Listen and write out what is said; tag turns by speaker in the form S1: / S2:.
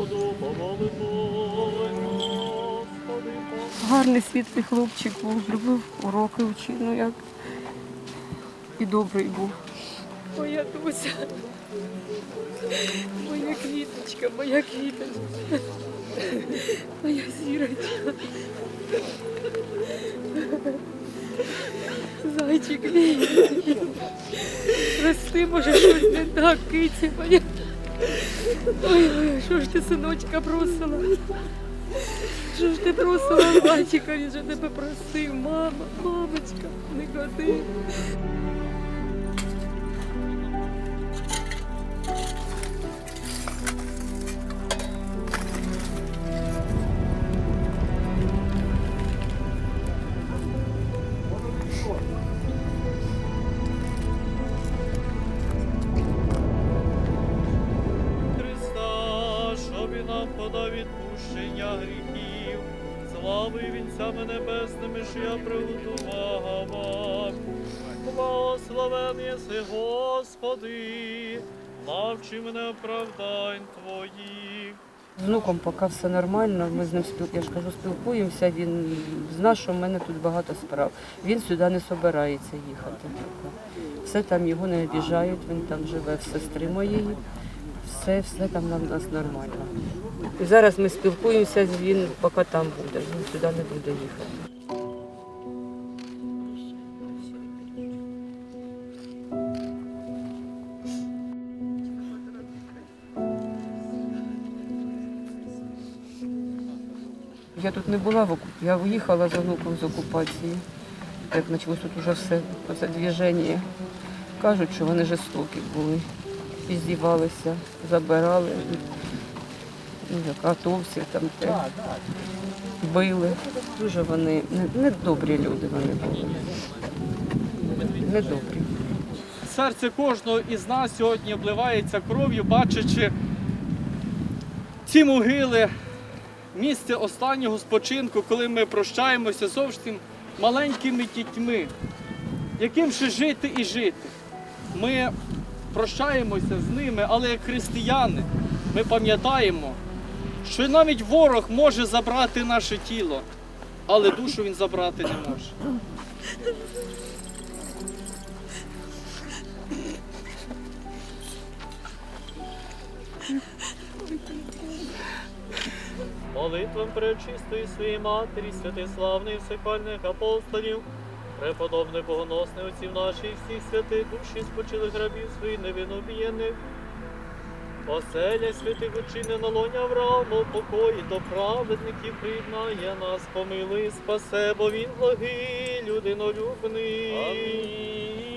S1: Господу помолимо,
S2: Гарний світлий хлопчик був, любив уроки вчив, ну як і добрий був.
S3: Моя Дуся, моя квіточка, моя квіточка, моя зірочка. Зайчик мій. Прости, може, щось не так, киці моя. Ой, що ж ти синочка бросила? Що ж ти просила мальчика, він же тебе просив, мама, мамочка, не ходи.
S1: Нам подав відпущення гріхів, слави вінцями небесними, що я приготував. Благословен єси, Господи, навчи мене оправдань Твоїх.
S2: З внуком поки все нормально, ми з ним спіл... я ж кажу, спілкуємося, він знає, що в мене тут багато справ. Він сюди не собирається їхати. Все там його не обіжають, він там живе в сестри моєї. Все, все там на нас нормально. І зараз ми спілкуємося, він поки там буде, він сюди не буде їхати. Я тут не була в окуп... я виїхала з онуком з окупації. Як почалось тут уже все, це движення. Кажуть, що вони жорстокі були. Піздівалися, забирали. Ну, атовців там те. Били. Дуже вони не, не люди вони були. Не добрі.
S1: Серце кожного із нас сьогодні обливається кров'ю, бачачи ці могили, місце останнього спочинку, коли ми прощаємося зовсім маленькими дітьми, яким ще жити і жити. Ми прощаємося з ними, але як християни ми пам'ятаємо, що навіть ворог може забрати наше тіло, але душу він забрати не може. Молитвам пречистої своєї матері, святиславної всепальних апостолів, преподобних богоносний отців нашій всіх святих душі спочили грабів своїх невинобієних, Оселя святих учини на лоні Авраама, покої до праведників приєднає нас, помилуй, спасе, бо він благий, людинолюбний. Амінь.